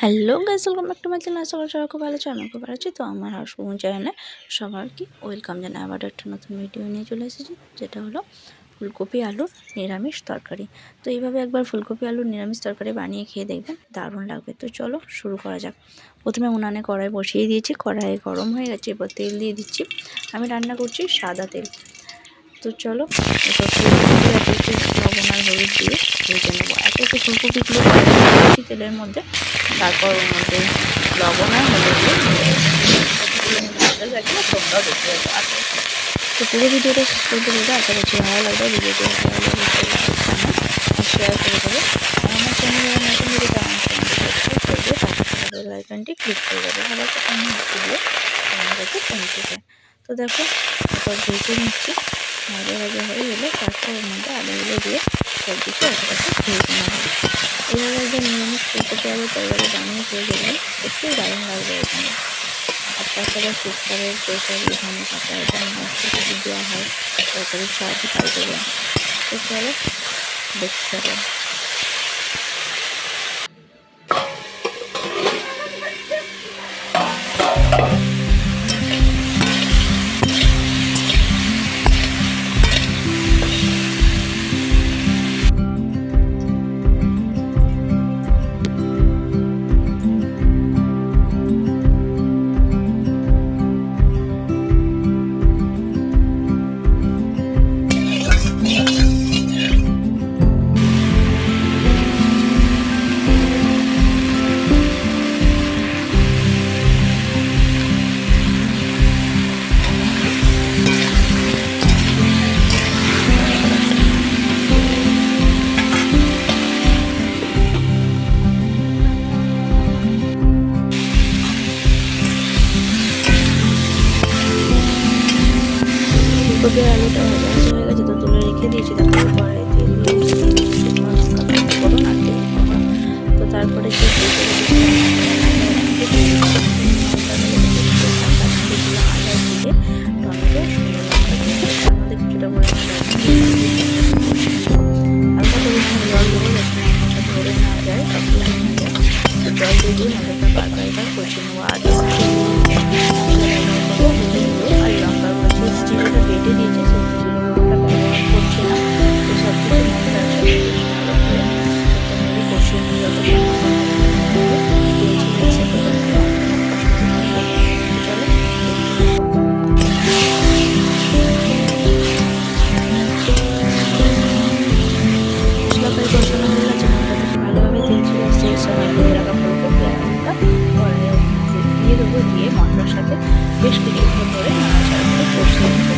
Hello guys, welcome back to my channel. আশা সবাই খুব ভালো আছে আমি খুব ভালো আছি। তো আমার হাউসবুন চ্যানেলে সবারকে ওয়েলকাম জানাই। আবার একটা নতুন ভিডিও নিয়ে চলে এসেছি, যেটা হলো ফুলকপি আলুর নিরামিষ তরকারি। তো এইভাবে একবার ফুলকপি আলুর নিরামিষ তরকারি বানিয়ে খেয়ে দেখবেন, দারুণ লাগবে। তো চলো শুরু করা যাক। প্রথমে উনানে কড়াই বসিয়ে দিয়েছি। কড়াই গরম হয়ে গেছে এবার তেল দিয়ে দিচ্ছি। আমি রান্না করছি সাদা তেল। তো চলো এবার লবণ আর হলুদ দিয়ে ভেজে নেব। একে একে ফুলকপিগুলো তেলের মধ্যে, তারপর ওর মধ্যে লবণ আর হলুদ দিয়ে তো পুরো ভিডিওটা শেষ করতে গেলে আশা করছি ভালো লাগবে। ভিডিওটি ভালো আর শেয়ার করে দেবে। আমার নতুন ভিডিওটা করবে। আইকনটি ক্লিক করে দেবে। তো দেখো নিচ্ছি। ভাজা ভাজা হয়ে গেলে তারপর ওর মধ্যে আলুগুলো দিয়ে সব কিছু একসাথে ভেজে নেওয়া হয় এভাবে যে নিরামিষ ফুলকপি আলু তরকারি বানিয়ে খেয়ে গেলে একটু দারুণ লাগবে এখানে। আর তাছাড়া শীতকালের প্রেশার এখানে কাঁচা এটা যদি দেওয়া হয়, তরকারির স্বাদ পাল্টে যায়। তো চলো, দেখতে হবে আর আলুটা ভাজা হয়ে গেছে তো তুলে রেখে দিয়েছি তারপরে কড়াই তেল দিয়ে ফোড়ন আর তেল তো তারপরে দিয়ে জল ধরে না যায় জল দিয়ে দিয়ে মশলার সাথে বেশ কিছুক্ষণ ধরে নাড়াচাড়া করে কষিয়ে